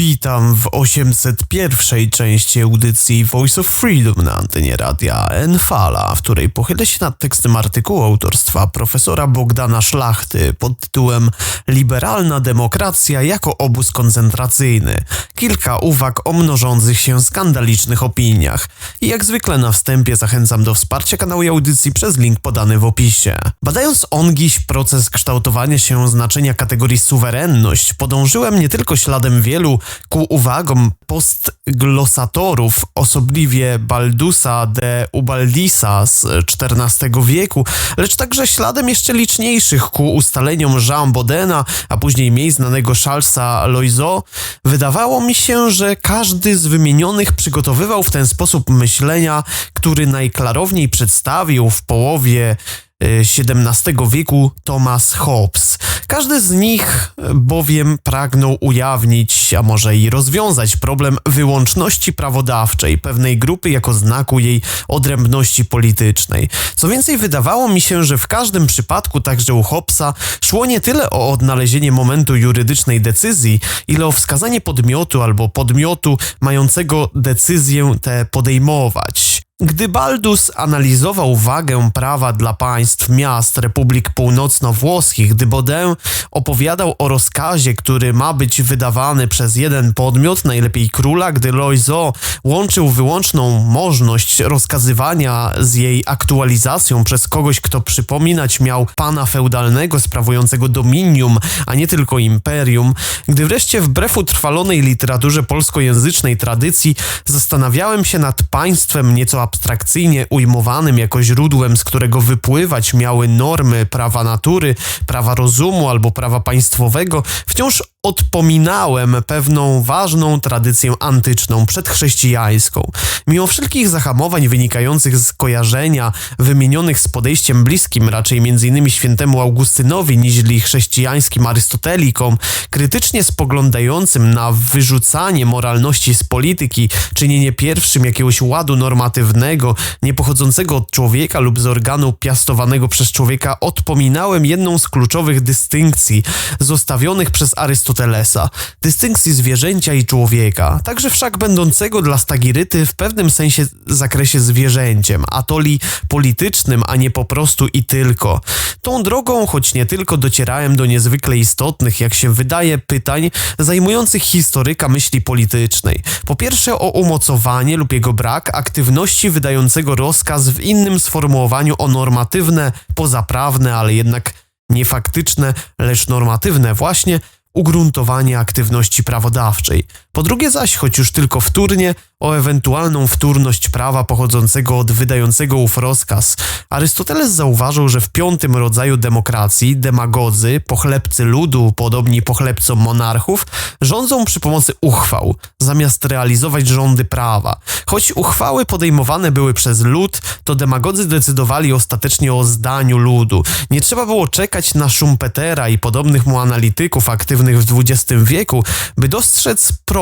Witam w 801 części audycji Voice of Freedom na antenie radia Enfala, w której pochylę się nad tekstem artykułu autorstwa profesora Bogdana Szlachty pod tytułem Liberalna demokracja jako obóz koncentracyjny. Kilka uwag o mnożących się skandalicznych opiniach. I jak zwykle na wstępie zachęcam do wsparcia kanału i audycji przez link podany w opisie. Badając ongiś proces kształtowania się znaczenia kategorii suwerenność, podążyłem nie tylko śladem wielu ku uwagom postglosatorów, osobliwie Baldusa de Ubaldisa z XIV wieku, lecz także śladem jeszcze liczniejszych ku ustaleniom Jean Bodena, a później mniej znanego Charlesa Loiseau, wydawało mi się, że każdy z wymienionych przygotowywał w ten sposób myślenia, który najklarowniej przedstawił w połowie XVII wieku Thomas Hobbes. Każdy z nich bowiem pragnął ujawnić, a może i rozwiązać problem wyłączności prawodawczej pewnej grupy jako znaku jej odrębności politycznej. Co więcej, wydawało mi się, że w każdym przypadku, także u Hobbesa, szło nie tyle o odnalezienie momentu jurydycznej decyzji, ile o wskazanie podmiotu albo podmiotu mającego decyzję tę podejmować. Gdy Baldus analizował wagę prawa dla państw miast Republik Północno-Włoskich, gdy Baudin opowiadał o rozkazie, który ma być wydawany przez jeden podmiot, najlepiej króla, gdy Loiseau łączył wyłączną możliwość rozkazywania z jej aktualizacją przez kogoś, kto przypominać miał pana feudalnego sprawującego dominium, a nie tylko imperium, gdy wreszcie wbrew utrwalonej literaturze polskojęzycznej tradycji zastanawiałem się nad państwem nieco abstrakcyjnie ujmowanym jako źródłem, z którego wypływać miały normy prawa natury, prawa rozumu albo prawa państwowego, wciąż odpominałem pewną ważną tradycję antyczną, przedchrześcijańską. Mimo wszelkich zahamowań wynikających z kojarzenia wymienionych z podejściem bliskim raczej m.in. świętemu Augustynowi niźli chrześcijańskim Arystotelikom, krytycznie spoglądającym na wyrzucanie moralności z polityki, czynienie pierwszym jakiegoś ładu normatywnego, niepochodzącego od człowieka lub z organu piastowanego przez człowieka, odpominałem jedną z kluczowych dystynkcji zostawionych przez Arystotelesa Arystotelesa, dystynkcji zwierzęcia i człowieka, także wszak będącego dla Stagiryty w pewnym sensie zakresie zwierzęciem, atoli politycznym, a nie po prostu i tylko. Tą drogą, choć nie tylko docierałem do niezwykle istotnych, jak się wydaje, pytań zajmujących historyka myśli politycznej. Po pierwsze o umocowanie lub jego brak aktywności wydającego rozkaz w innym sformułowaniu o normatywne, pozaprawne, ale jednak niefaktyczne, lecz normatywne właśnie ugruntowanie aktywności prawodawczej. Po drugie zaś, choć już tylko wtórnie, o ewentualną wtórność prawa pochodzącego od wydającego ów rozkaz. Arystoteles zauważył, że w piątym rodzaju demokracji demagodzy, pochlebcy ludu, podobni pochlebcom monarchów, rządzą przy pomocy uchwał, zamiast realizować rządy prawa. Choć uchwały podejmowane były przez lud, to demagodzy decydowali ostatecznie o zdaniu ludu. Nie trzeba było czekać na Schumpetera i podobnych mu analityków aktywnych w XX wieku, by dostrzec problem.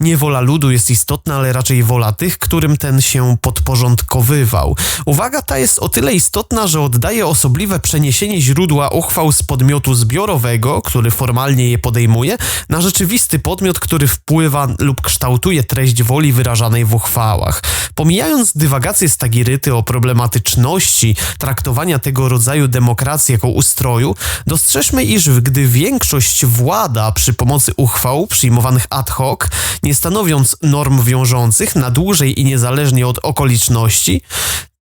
Niewola ludu jest istotna ale raczej wola tych, którym ten się podporządkowywał. Uwaga ta jest o tyle istotna, że oddaje osobliwe przeniesienie źródła uchwał z podmiotu zbiorowego, który formalnie je podejmuje, na rzeczywisty podmiot, który wpływa lub kształtuje treść woli wyrażanej w uchwałach. Pomijając dywagację Stagiryty o problematyczności traktowania tego rodzaju demokracji jako ustroju, dostrzeżmy, iż gdy większość włada przy pomocy uchwał przyjmowanych ad hoc, nie stanowiąc norm wiążących, na dłużej i niezależnie od okoliczności,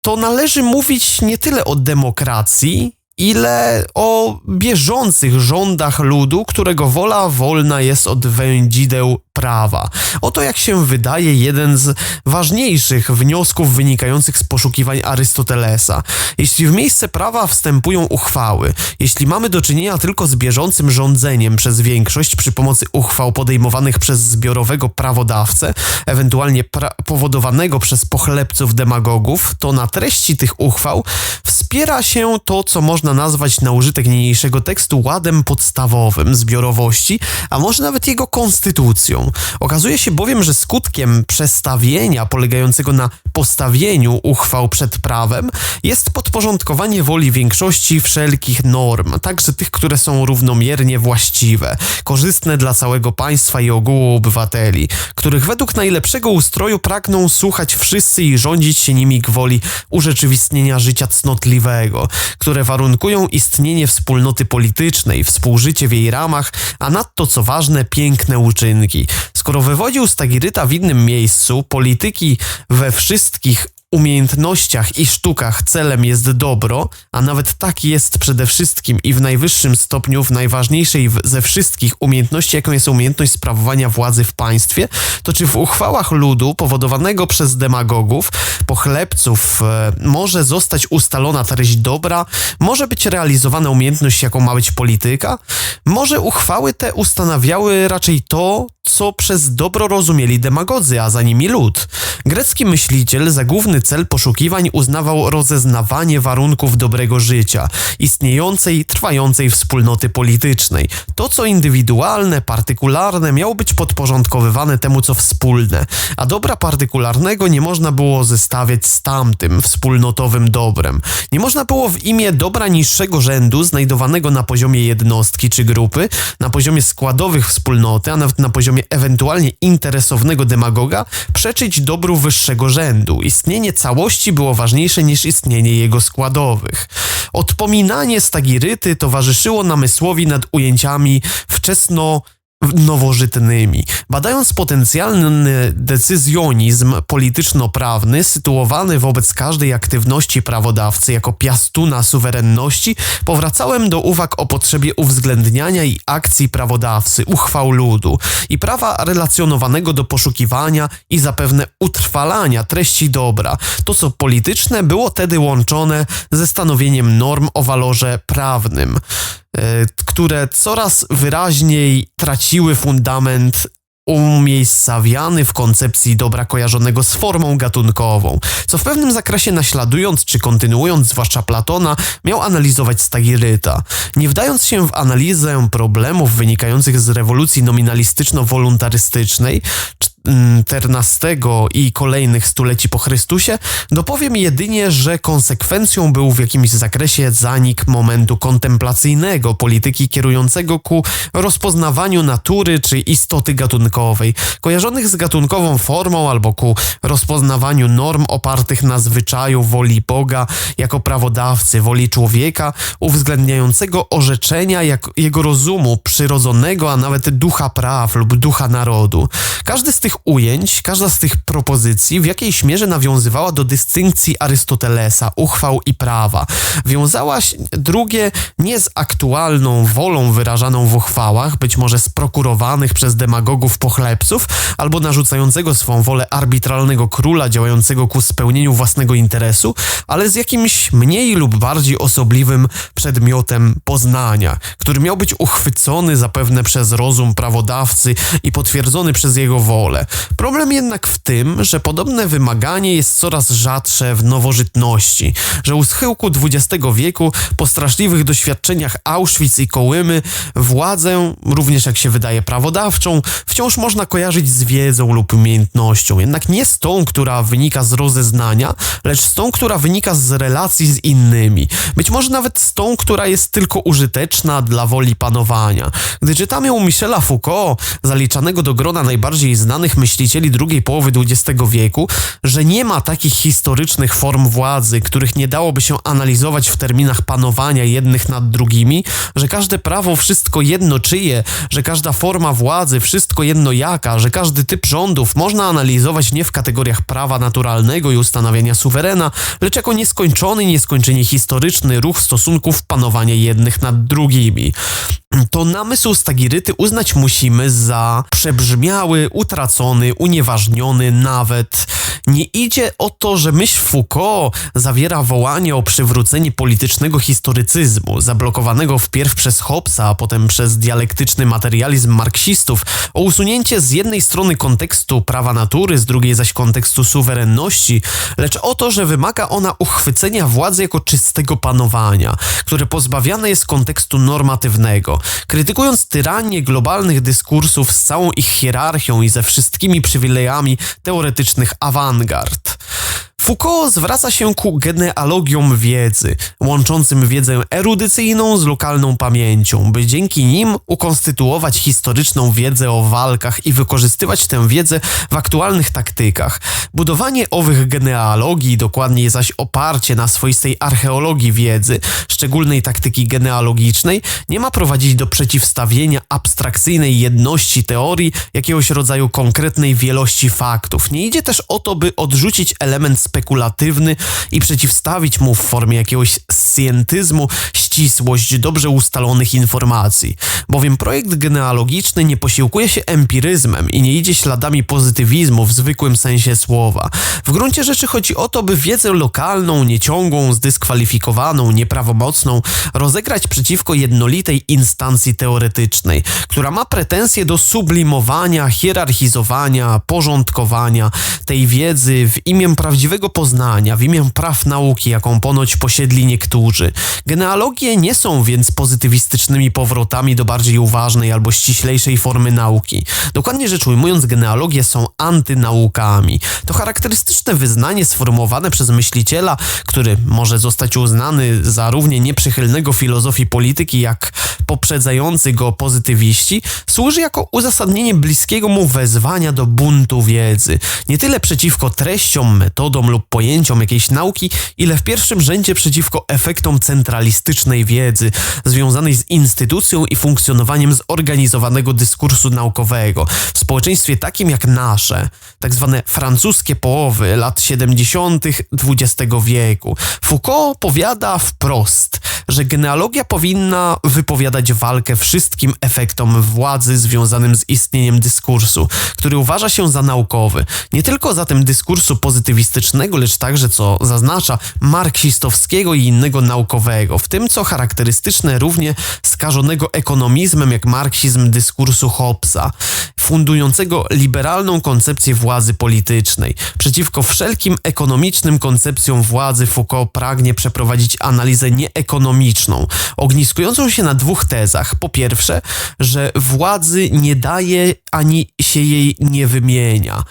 to należy mówić nie tyle o demokracji, ile o bieżących rządach ludu, którego wola wolna jest od wędzideł prawa. Oto jak się wydaje jeden z ważniejszych wniosków wynikających z poszukiwań Arystotelesa. Jeśli w miejsce prawa wstępują uchwały, jeśli mamy do czynienia tylko z bieżącym rządzeniem przez większość przy pomocy uchwał podejmowanych przez zbiorowego prawodawcę, ewentualnie powodowanego przez pochlebców demagogów, to na treści tych uchwał wspiera się to, co można nazwać na użytek niniejszego tekstu ładem podstawowym zbiorowości, a może nawet jego konstytucją. Okazuje się bowiem, że skutkiem przestawienia polegającego na postawieniu uchwał przed prawem jest podporządkowanie woli większości wszelkich norm, także tych, które są równomiernie właściwe, korzystne dla całego państwa i ogółu obywateli, których według najlepszego ustroju pragną słuchać wszyscy i rządzić się nimi gwoli urzeczywistnienia życia cnotliwego, które warunkują istnienie wspólnoty politycznej, współżycie w jej ramach, a nadto co ważne, piękne uczynki. Skoro wywodził Stagiryta w innym miejscu, polityki we wszystkich umiejętnościach i sztukach celem jest dobro, a nawet tak jest przede wszystkim i w najwyższym stopniu, w najważniejszej ze wszystkich umiejętności, jaką jest umiejętność sprawowania władzy w państwie, to czy w uchwałach ludu powodowanego przez demagogów, pochlebców e, może zostać ustalona treść dobra, może być realizowana umiejętność, jaką ma być polityka? Może uchwały te ustanawiały raczej to, co przez dobro rozumieli demagodzy, a za nimi lud. Grecki myśliciel za główny cel poszukiwań uznawał rozeznawanie warunków dobrego życia, istniejącej, trwającej wspólnoty politycznej. To, co indywidualne, partykularne, miało być podporządkowywane temu, co wspólne, a dobra partykularnego nie można było zestawiać z tamtym, wspólnotowym dobrem. Nie można było w imię dobra niższego rzędu, znajdowanego na poziomie jednostki czy grupy, na poziomie składowych wspólnoty, a nawet na poziomie ewentualnie interesownego demagoga, przeczyć dobru wyższego rzędu. Istnienie całości było ważniejsze niż istnienie jego składowych. Odpominanie stagiryty towarzyszyło namysłowi nad ujęciami wczesno nowożytnymi. Badając potencjalny decyzjonizm polityczno-prawny sytuowany wobec każdej aktywności prawodawcy jako piastuna suwerenności, powracałem do uwag o potrzebie uwzględniania i akcji prawodawcy, uchwał ludu i prawa relacjonowanego do poszukiwania i zapewne utrwalania treści dobra. To, co polityczne, było tedy łączone ze stanowieniem norm o walorze prawnym. E, które coraz wyraźniej traciły fundament umiejscawiany w koncepcji dobra kojarzonego z formą gatunkową, co w pewnym zakresie naśladując czy kontynuując zwłaszcza Platona, miał analizować Stagiryta. Nie wdając się w analizę problemów wynikających z rewolucji nominalistyczno-woluntarystycznej, XIV i kolejnych stuleci po Chrystusie, dopowiem jedynie, że konsekwencją był w jakimś zakresie zanik momentu kontemplacyjnego polityki kierującego ku rozpoznawaniu natury czy istoty gatunkowej, kojarzonych z gatunkową formą albo ku rozpoznawaniu norm opartych na zwyczaju woli Boga jako prawodawcy, woli człowieka, uwzględniającego orzeczenia jak jego rozumu przyrodzonego, a nawet ducha praw lub ducha narodu. Każdy z tych tych ujęć, każda z tych propozycji w jakiejś mierze nawiązywała do dystynkcji Arystotelesa, uchwał i prawa. Wiązała drugie nie z aktualną wolą wyrażaną w uchwałach, być może sprokurowanych przez demagogów pochlebców, albo narzucającego swą wolę arbitralnego króla działającego ku spełnieniu własnego interesu, ale z jakimś mniej lub bardziej osobliwym przedmiotem poznania, który miał być uchwycony zapewne przez rozum prawodawcy i potwierdzony przez jego wolę. Problem jednak w tym, że podobne wymaganie jest coraz rzadsze w nowożytności, że u schyłku XX wieku, po straszliwych doświadczeniach Auschwitz i Kołymy, władzę, również jak się wydaje prawodawczą, wciąż można kojarzyć z wiedzą lub umiejętnością, jednak nie z tą, która wynika z rozeznania, lecz z tą, która wynika z relacji z innymi. Być może nawet z tą, która jest tylko użyteczna dla woli panowania. Gdy czytamy u Michela Foucault, zaliczanego do grona najbardziej znanych myślicieli drugiej połowy XX wieku, że nie ma takich historycznych form władzy, których nie dałoby się analizować w terminach panowania jednych nad drugimi, że każde prawo wszystko jedno czyje, że każda forma władzy wszystko jedno jaka, że każdy typ rządów można analizować nie w kategoriach prawa naturalnego i ustanawiania suwerena, lecz jako nieskończony, nieskończenie historyczny ruch stosunków panowania jednych nad drugimi. To namysł Stagiryty uznać musimy za przebrzmiały, utracony, unieważniony, nawet Nie idzie o to, że myśl Foucault zawiera wołanie o przywrócenie politycznego historycyzmu, zablokowanego wpierw przez Hobbesa, a potem przez dialektyczny materializm marksistów, o usunięcie z jednej strony kontekstu prawa natury, z drugiej zaś kontekstu suwerenności, lecz o to, że wymaga ona uchwycenia władzy jako czystego panowania, które pozbawiane jest kontekstu normatywnego. Krytykując tyranię globalnych dyskursów z całą ich hierarchią i ze wszystkimi przywilejami teoretycznych awangard. Foucault zwraca się ku genealogiom wiedzy, łączącym wiedzę erudycyjną z lokalną pamięcią, by dzięki nim ukonstytuować historyczną wiedzę o walkach i wykorzystywać tę wiedzę w aktualnych taktykach. Budowanie owych genealogii, dokładniej zaś oparcie na swoistej archeologii wiedzy, szczególnej taktyki genealogicznej, nie ma prowadzić do przeciwstawienia abstrakcyjnej jedności teorii jakiegoś rodzaju konkretnej wielości faktów. Nie idzie też o to, by odrzucić element spekulatywny i przeciwstawić mu w formie jakiegoś scientyzmu ścisłość dobrze ustalonych informacji, bowiem projekt genealogiczny nie posiłkuje się empiryzmem i nie idzie śladami pozytywizmu w zwykłym sensie słowa. W gruncie rzeczy chodzi o to, by wiedzę lokalną, nieciągłą, zdyskwalifikowaną, nieprawomocną rozegrać przeciwko jednolitej instancji teoretycznej, która ma pretensje do sublimowania, hierarchizowania, porządkowania tej wiedzy w imię prawdziwego poznania, w imię praw nauki, jaką ponoć posiedli niektórzy. Genealogie nie są więc pozytywistycznymi powrotami do bardziej uważnej albo ściślejszej formy nauki. Dokładnie rzecz ujmując, genealogie są antynaukami. To charakterystyczne wyznanie sformułowane przez myśliciela, który może zostać uznany za równie nieprzychylnego filozofii polityki jak poprzedzający go pozytywiści, służy jako uzasadnienie bliskiego mu wezwania do buntu wiedzy. Nie tyle przeciwko treściom, metodom lub pojęciom jakiejś nauki, ile w pierwszym rzędzie przeciwko efektom centralistycznej wiedzy, związanej z instytucją i funkcjonowaniem zorganizowanego dyskursu naukowego w społeczeństwie takim jak nasze, tak zwane francuskie połowy lat 70. XX wieku. Foucault powiada wprost, że genealogia powinna wypowiadać walkę wszystkim efektom władzy związanym z istnieniem dyskursu, który uważa się za naukowy. Nie tylko zatem dyskursu pozytywistycznego, lecz także, co zaznacza, marksistowskiego i innego naukowego, w tym co charakterystyczne równie skażonego ekonomizmem jak marksizm dyskursu Hobbesa, fundującego liberalną koncepcję władzy politycznej. Przeciwko wszelkim ekonomicznym koncepcjom władzy Foucault pragnie przeprowadzić analizę nieekonomiczną, ogniskującą się na dwóch tezach. Po pierwsze, że władzy nie daje ani się jej nie wymienia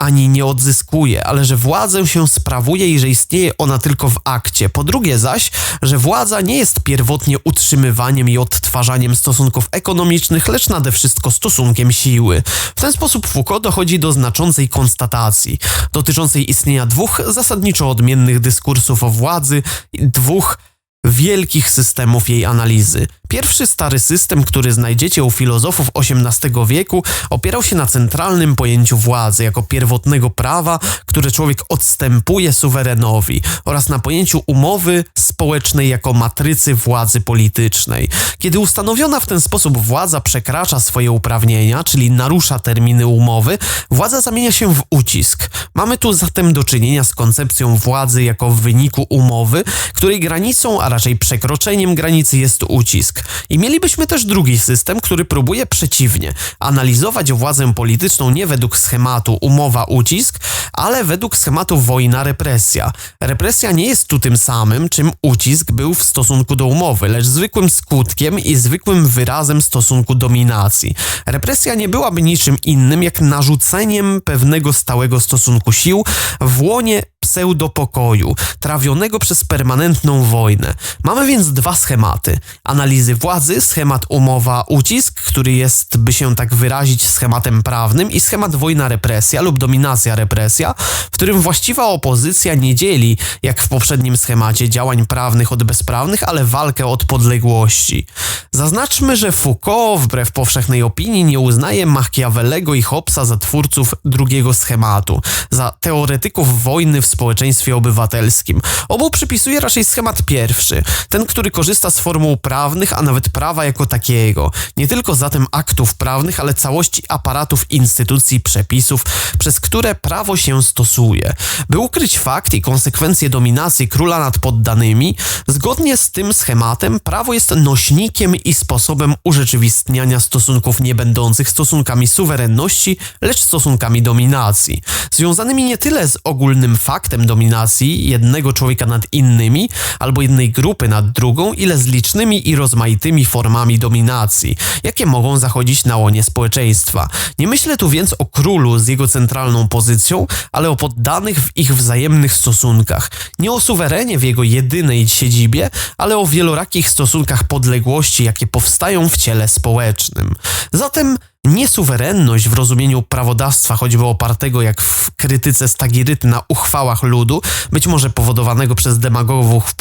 ani nie odzyskuje, ale że władzę się sprawuje i że istnieje ona tylko w akcie. Po drugie zaś, że władza nie jest pierwotnie utrzymywaniem i odtwarzaniem stosunków ekonomicznych, lecz nade wszystko stosunkiem siły. W ten sposób Foucault dochodzi do znaczącej konstatacji dotyczącej istnienia dwóch zasadniczo odmiennych dyskursów o władzy, dwóch wielkich systemów jej analizy. Pierwszy stary system, który znajdziecie u filozofów XVIII wieku, opierał się na centralnym pojęciu władzy jako pierwotnego prawa, które człowiek odstępuje suwerenowi, oraz na pojęciu umowy społecznej jako matrycy władzy politycznej. Kiedy ustanowiona w ten sposób władza przekracza swoje uprawnienia, czyli narusza terminy umowy, władza zamienia się w ucisk. Mamy tu zatem do czynienia z koncepcją władzy jako w wyniku umowy, której granicą, a raczej przekroczeniem granicy jest ucisk. I mielibyśmy też drugi system, który próbuje przeciwnie analizować władzę polityczną nie według schematu umowa-ucisk, ale według schematu wojna-represja. Represja nie jest tu tym samym, czym ucisk był w stosunku do umowy, lecz zwykłym skutkiem i zwykłym wyrazem stosunku dominacji. Represja nie byłaby niczym innym jak narzuceniem pewnego stałego stosunku sił w łonie pseudopokoju, trawionego przez permanentną wojnę. Mamy więc dwa schematy. Analizy władzy, schemat umowa-ucisk, który jest, by się tak wyrazić, schematem prawnym i schemat wojna-represja lub dominacja-represja, w którym właściwa opozycja nie dzieli, jak w poprzednim schemacie, działań prawnych od bezprawnych, ale walkę od podległości. Zaznaczmy, że Foucault, wbrew powszechnej opinii, nie uznaje Machiavellego i Hobbesa za twórców drugiego schematu, za teoretyków wojny w społeczeństwie obywatelskim. Obu przypisuje raczej schemat pierwszy, ten, który korzysta z formuł prawnych, a nawet prawa jako takiego. Nie tylko zatem aktów prawnych, ale całości aparatów instytucji, przepisów, przez które prawo się stosuje. By ukryć fakt i konsekwencje dominacji króla nad poddanymi, zgodnie z tym schematem prawo jest nośnikiem i sposobem urzeczywistniania stosunków nie będących stosunkami suwerenności, lecz stosunkami dominacji, związanymi nie tyle z ogólnym faktem dominacji jednego człowieka nad innymi, albo jednej grupy nad drugą, ile z licznymi i rozmaitymi formami dominacji, jakie mogą zachodzić na łonie społeczeństwa. Nie myślę tu więc o królu z jego centralną pozycją, ale o poddanych w ich wzajemnych stosunkach. Nie o suwerenie w jego jedynej siedzibie, ale o wielorakich stosunkach podległości, jakie powstają w ciele społecznym. Zatem Niesuwerenność w rozumieniu prawodawstwa, choćby opartego jak w krytyce Stagiryty na uchwałach ludu, być może powodowanego przez demagogów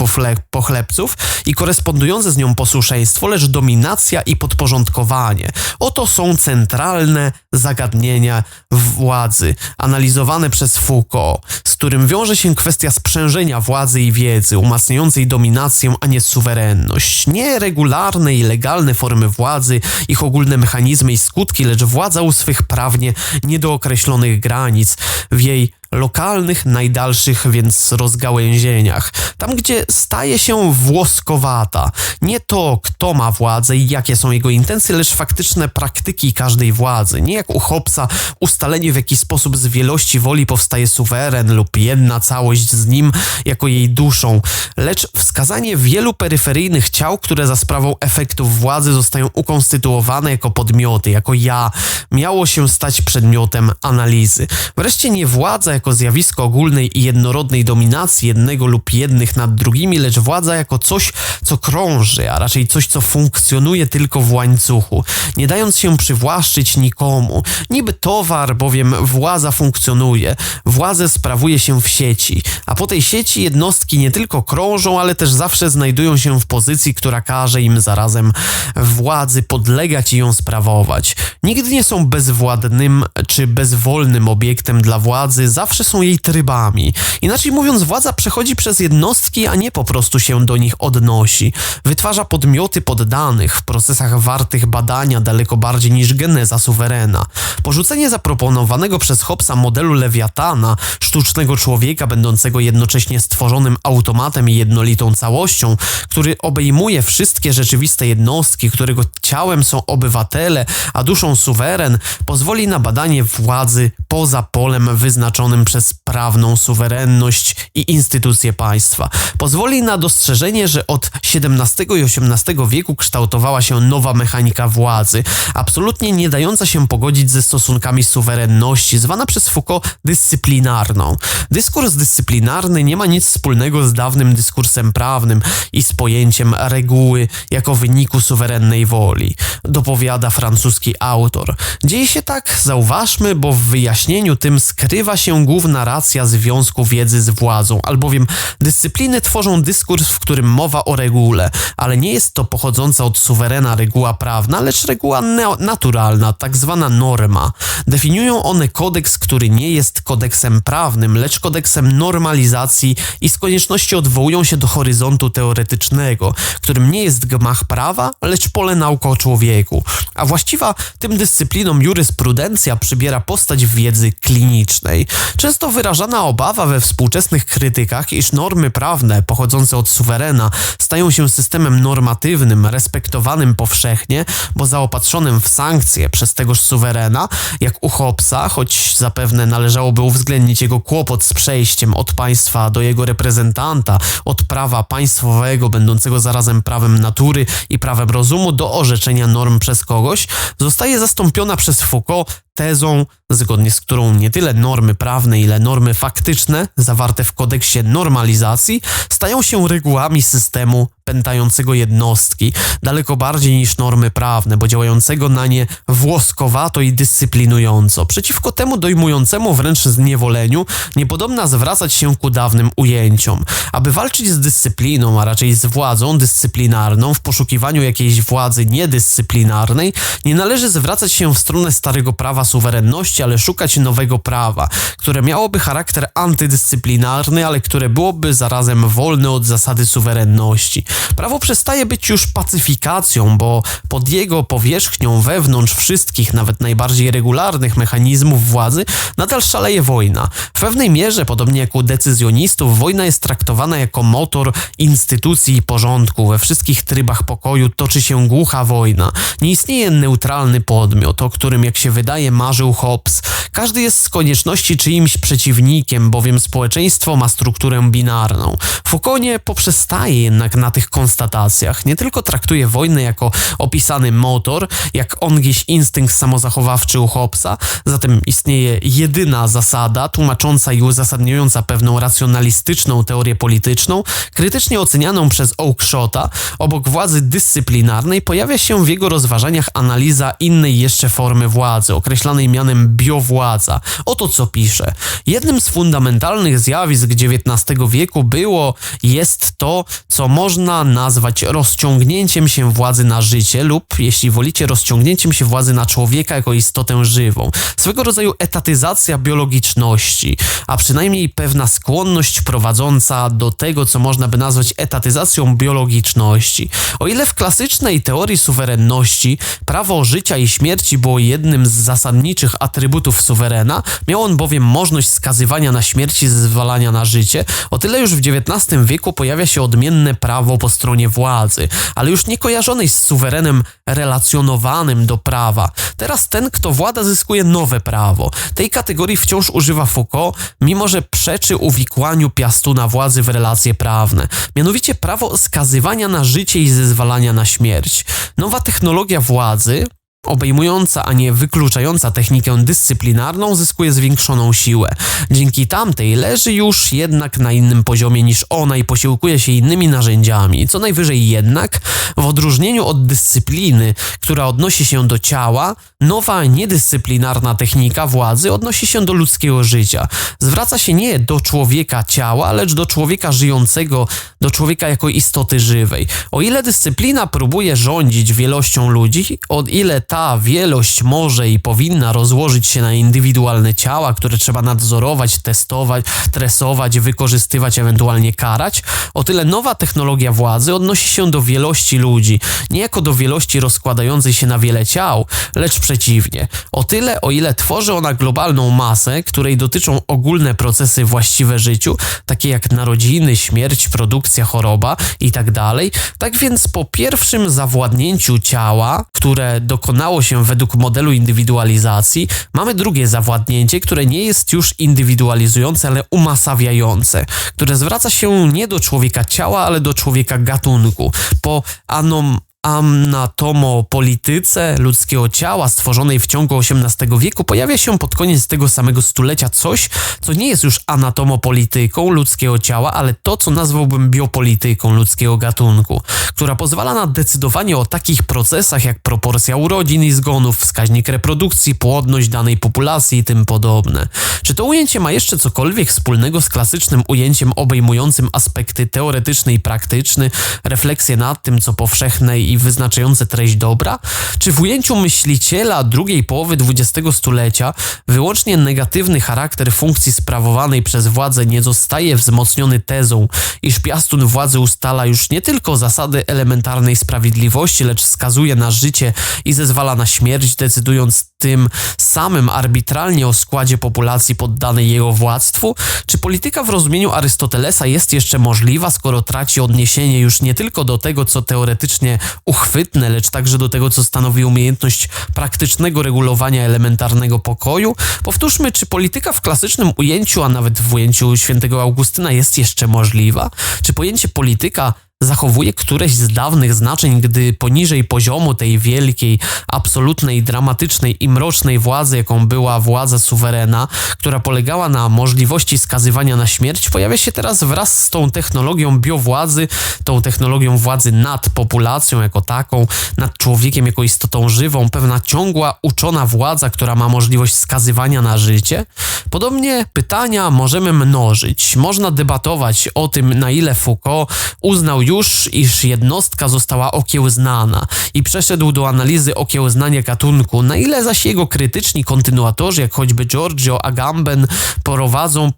pochlebców i korespondujące z nią posłuszeństwo, lecz dominacja i podporządkowanie. Oto są centralne zagadnienia władzy, analizowane przez Foucault, z którym wiąże się kwestia sprzężenia władzy i wiedzy, umacniającej dominację, a nie suwerenność. Nie regularne i legalne formy władzy, ich ogólne mechanizmy i skutki skutki, lecz władza u swych prawnie niedookreślonych granic. W jej lokalnych, najdalszych więc rozgałęzieniach, tam gdzie staje się włoskowata. Nie to, kto ma władzę i jakie są jego intencje, lecz faktyczne praktyki każdej władzy. Nie jak u Hobbesa ustalenie w jaki sposób z wielości woli powstaje suweren lub jedna całość z nim jako jej duszą, lecz wskazanie wielu peryferyjnych ciał, które za sprawą efektów władzy zostają ukonstytuowane jako podmioty, jako ja, miało się stać przedmiotem analizy. Wreszcie nie władza jako zjawisko ogólnej i jednorodnej dominacji jednego lub jednych nad drugimi, lecz władza jako coś, co krąży, a raczej coś, co funkcjonuje tylko w łańcuchu, nie dając się przywłaszczyć nikomu. Niby towar, bowiem władza funkcjonuje, władzę sprawuje się w sieci, a po tej sieci jednostki nie tylko krążą, ale też zawsze znajdują się w pozycji, która każe im zarazem władzy podlegać i ją sprawować. Nigdy nie są bezwładnym czy bezwolnym obiektem dla władzy, zawsze zawsze są jej trybami. Inaczej mówiąc, władza przechodzi przez jednostki, a nie po prostu się do nich odnosi. Wytwarza podmioty poddanych w procesach wartych badania daleko bardziej niż geneza suwerena. Porzucenie zaproponowanego przez Hobbesa modelu Lewiatana, sztucznego człowieka będącego jednocześnie stworzonym automatem i jednolitą całością, który obejmuje wszystkie rzeczywiste jednostki, którego ciałem są obywatele, a duszą suweren, pozwoli na badanie władzy poza polem wyznaczonym przez prawną suwerenność i instytucje państwa. Pozwoli na dostrzeżenie, że od XVII i XVIII wieku kształtowała się nowa mechanika władzy, absolutnie nie dająca się pogodzić ze stosunkami suwerenności, zwana przez Foucault dyscyplinarną. Dyskurs dyscyplinarny nie ma nic wspólnego z dawnym dyskursem prawnym i z pojęciem reguły jako wyniku suwerennej woli, dopowiada francuski autor. Dzieje się tak, zauważmy, bo w wyjaśnieniu tym skrywa się główna racja związku wiedzy z władzą, albowiem dyscypliny tworzą dyskurs, w którym mowa o regule, ale nie jest to pochodząca od suwerena reguła prawna, lecz reguła naturalna, tak zwana norma. Definiują one kodeks, który nie jest kodeksem prawnym, lecz kodeksem normalizacji i z konieczności odwołują się do horyzontu teoretycznego, którym nie jest gmach prawa, lecz pole nauk o człowieku. A właściwa tym dyscyplinom jurysprudencja przybiera postać wiedzy klinicznej. Często wyrażana obawa we współczesnych krytykach, iż normy prawne pochodzące od suwerena stają się systemem normatywnym, respektowanym powszechnie, bo zaopatrzonym w sankcje przez tegoż suwerena, jak u Hobbesa, choć zapewne należałoby uwzględnić jego kłopot z przejściem od państwa do jego reprezentanta, od prawa państwowego, będącego zarazem prawem natury i prawem rozumu, do orzeczenia norm przez kogoś, zostaje zastąpiona przez Foucault tezą, zgodnie z którą nie tyle normy prawne, ile normy faktyczne zawarte w kodeksie normalizacji stają się regułami systemu pętającego jednostki, daleko bardziej niż normy prawne, bo działającego na nie włoskowato i dyscyplinująco. Przeciwko temu dojmującemu wręcz zniewoleniu niepodobna zwracać się ku dawnym ujęciom. Aby walczyć z dyscypliną, a raczej z władzą dyscyplinarną w poszukiwaniu jakiejś władzy niedyscyplinarnej, nie należy zwracać się w stronę starego prawa suwerenności, ale szukać nowego prawa, które miałoby charakter antydyscyplinarny, ale które byłoby zarazem wolne od zasady suwerenności. Prawo przestaje być już pacyfikacją, bo pod jego powierzchnią wewnątrz wszystkich, nawet najbardziej regularnych mechanizmów władzy, nadal szaleje wojna. W pewnej mierze, podobnie jak u decyzjonistów, wojna jest traktowana jako motor instytucji i porządku. We wszystkich trybach pokoju toczy się głucha wojna. Nie istnieje neutralny podmiot, o którym, jak się wydaje, marzył Hobbes. Każdy jest z konieczności czyimś przeciwnikiem, bowiem społeczeństwo ma strukturę binarną. Foucault nie poprzestaje jednak na tych konstatacjach. Nie tylko traktuje wojnę jako opisany motor, jak ongiś instynkt samozachowawczy u Hobbesa, zatem istnieje jedyna zasada tłumacząca i uzasadniająca pewną racjonalistyczną teorię polityczną, krytycznie ocenianą przez Oakeshota, obok władzy dyscyplinarnej pojawia się w jego rozważaniach analiza innej jeszcze formy władzy, określanej mianem biowładza. Oto co pisze. Jednym z fundamentalnych zjawisk XIX wieku było, jest to, co można nazwać rozciągnięciem się władzy na życie lub, jeśli wolicie, rozciągnięciem się władzy na człowieka jako istotę żywą. Swego rodzaju etatyzacja biologiczności, a przynajmniej pewna skłonność prowadząca do tego, co można by nazwać etatyzacją biologiczności. O ile w klasycznej teorii suwerenności prawo życia i śmierci było jednym z zasadniczych atrybutów suwerena, miał on bowiem możliwość skazywania na śmierć i zezwalania na życie, o tyle już w XIX wieku pojawia się odmienne prawo po stronie władzy, ale już nie kojarzonej z suwerenem relacjonowanym do prawa. Teraz ten, kto włada, zyskuje nowe prawo. Tej kategorii wciąż używa Foucault, mimo że przeczy uwikłaniu piastuna władzy w relacje prawne. Mianowicie prawo skazywania na życie i zezwalania na śmierć. Nowa technologia władzy, obejmująca, a nie wykluczająca technikę dyscyplinarną, zyskuje zwiększoną siłę. Dzięki tamtej leży już jednak na innym poziomie niż ona i posiłkuje się innymi narzędziami. Co najwyżej jednak, w odróżnieniu od dyscypliny, która odnosi się do ciała, nowa niedyscyplinarna technika władzy odnosi się do ludzkiego życia. Zwraca się nie do człowieka ciała, lecz do człowieka żyjącego, do człowieka jako istoty żywej. O ile dyscyplina próbuje rządzić wielością ludzi, o ile ta wielość może i powinna rozłożyć się na indywidualne ciała, które trzeba nadzorować, testować, tresować, wykorzystywać, ewentualnie karać, o tyle nowa technologia władzy odnosi się do wielości ludzi, nie jako do wielości rozkładającej się na wiele ciał, lecz przeciwnie. O tyle, o ile tworzy ona globalną masę, której dotyczą ogólne procesy właściwe życiu, takie jak narodziny, śmierć, produkcja, choroba itd., tak, tak więc po pierwszym zawładnięciu ciała, które dokonało dokonało się według modelu indywidualizacji, mamy drugie zawładnięcie, które nie jest już indywidualizujące, ale umasawiające, które zwraca się nie do człowieka ciała, ale do człowieka gatunku. Po anom anatomopolityce ludzkiego ciała stworzonej w ciągu XVIII wieku pojawia się pod koniec tego samego stulecia coś, co nie jest już anatomopolityką ludzkiego ciała, ale to, co nazwałbym biopolityką ludzkiego gatunku, która pozwala na decydowanie o takich procesach jak proporcja urodzin i zgonów, wskaźnik reprodukcji, płodność danej populacji i tym podobne. Czy to ujęcie ma jeszcze cokolwiek wspólnego z klasycznym ujęciem obejmującym aspekty teoretyczne i praktyczne, refleksje nad tym, co powszechne i wyznaczające treść dobra? Czy w ujęciu myśliciela drugiej połowy XX stulecia wyłącznie negatywny charakter funkcji sprawowanej przez władzę nie zostaje wzmocniony tezą, iż piastun władzy ustala już nie tylko zasady elementarnej sprawiedliwości, lecz skazuje na życie i zezwala na śmierć, decydując tym samym arbitralnie o składzie populacji poddanej jego władztwu? Czy polityka w rozumieniu Arystotelesa jest jeszcze możliwa, skoro traci odniesienie już nie tylko do tego, co teoretycznie uchwytne, lecz także do tego, co stanowi umiejętność praktycznego regulowania elementarnego pokoju? Powtórzmy, czy polityka w klasycznym ujęciu, a nawet w ujęciu świętego Augustyna jest jeszcze możliwa? Czy pojęcie polityka zachowuje któreś z dawnych znaczeń, gdy poniżej poziomu tej wielkiej, absolutnej, dramatycznej i mrocznej władzy, jaką była władza suwerena, która polegała na możliwości skazywania na śmierć, pojawia się teraz wraz z tą technologią biowładzy, tą technologią władzy nad populacją jako taką, nad człowiekiem jako istotą żywą, pewna ciągła, uczona władza, która ma możliwość skazywania na życie. Podobnie pytania możemy mnożyć. Można debatować o tym, na ile Foucault uznał już, iż jednostka została okiełznana i przeszedł do analizy okiełznania gatunku, na ile zaś jego krytyczni kontynuatorzy, jak choćby Giorgio Agamben, prowadzą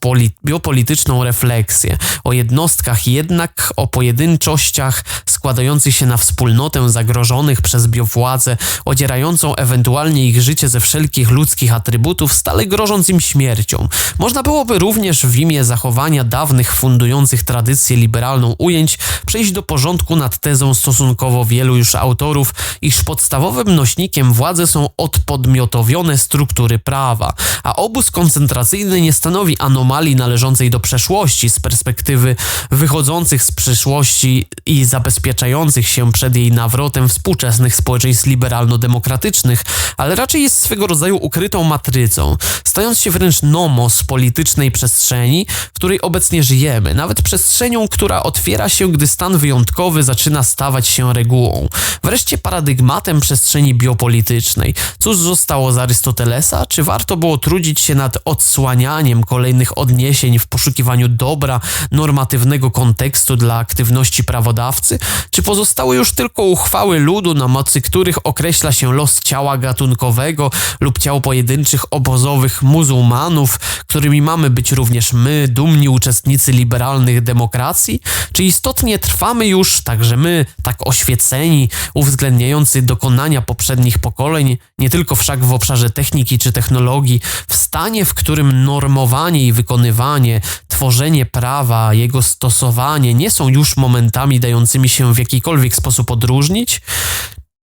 biopolityczną refleksję o jednostkach, jednak o pojedynczościach składających się na wspólnotę zagrożonych przez biowładzę, odzierającą ewentualnie ich życie ze wszelkich ludzkich atrybutów, stale grożąc im śmiercią. Można byłoby również w imię zachowania dawnych fundujących tradycję liberalną ujęć przejść do porządku nad tezą stosunkowo wielu już autorów, iż podstawowym nośnikiem władzy są odpodmiotowione struktury prawa, a obóz koncentracyjny nie stanowi anomalii należącej do przeszłości z perspektywy wychodzących z przyszłości i zabezpieczających się przed jej nawrotem współczesnych społeczeństw liberalno-demokratycznych, ale raczej jest swego rodzaju ukrytą matrycą, stając się wręcz nomos politycznej przestrzeni, w której obecnie żyjemy, nawet przestrzenią, która otwiera się, gdy stan wyjątkowy zaczyna stawać się regułą. Wreszcie paradygmatem przestrzeni biopolitycznej. Cóż zostało z Arystotelesa? Czy warto było trudzić się nad odsłanianiem kolejnych odniesień w poszukiwaniu dobra, normatywnego kontekstu dla aktywności prawodawcy? Czy pozostały już tylko uchwały ludu, na mocy których określa się los ciała gatunkowego lub ciał pojedynczych obozowych muzułmanów, którymi mamy być również my, dumni uczestnicy liberalnych demokracji? Czy istotnie trwamy już, także my, tak oświeceni, uwzględniający dokonania poprzednich pokoleń, nie tylko wszak w obszarze techniki czy technologii, w stanie, w którym normowanie i wykonywanie, tworzenie prawa, jego stosowanie nie są już momentami dającymi się w jakikolwiek sposób odróżnić?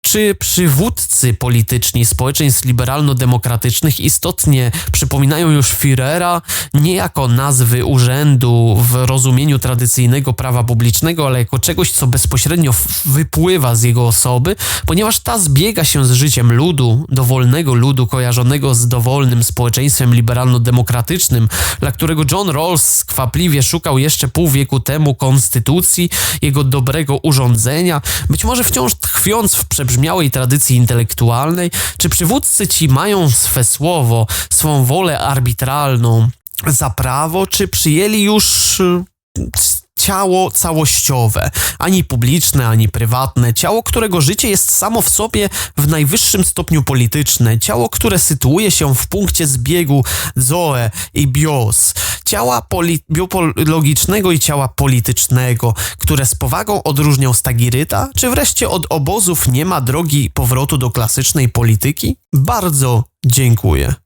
Czy przywódcy polityczni społeczeństw liberalno-demokratycznych istotnie przypominają już Führera nie jako nazwy urzędu w rozumieniu tradycyjnego prawa publicznego, ale jako czegoś, co bezpośrednio wypływa z jego osoby, ponieważ ta zbiega się z życiem ludu, dowolnego ludu kojarzonego z dowolnym społeczeństwem liberalno-demokratycznym, dla którego John Rawls skwapliwie szukał jeszcze pół wieku temu konstytucji, jego dobrego urządzenia, być może wciąż tkwiąc w przebrzmieniu zabrzmiałej tradycji intelektualnej, czy przywódcy ci mają swe słowo, swą wolę arbitralną za prawo, czy przyjęli już ciało całościowe, ani publiczne, ani prywatne, ciało, którego życie jest samo w sobie w najwyższym stopniu polityczne, ciało, które sytuuje się w punkcie zbiegu zoe i bios, ciała biologicznego i ciała politycznego, które z powagą odróżnią Stagiryta, czy wreszcie od obozów nie ma drogi powrotu do klasycznej polityki? Bardzo dziękuję.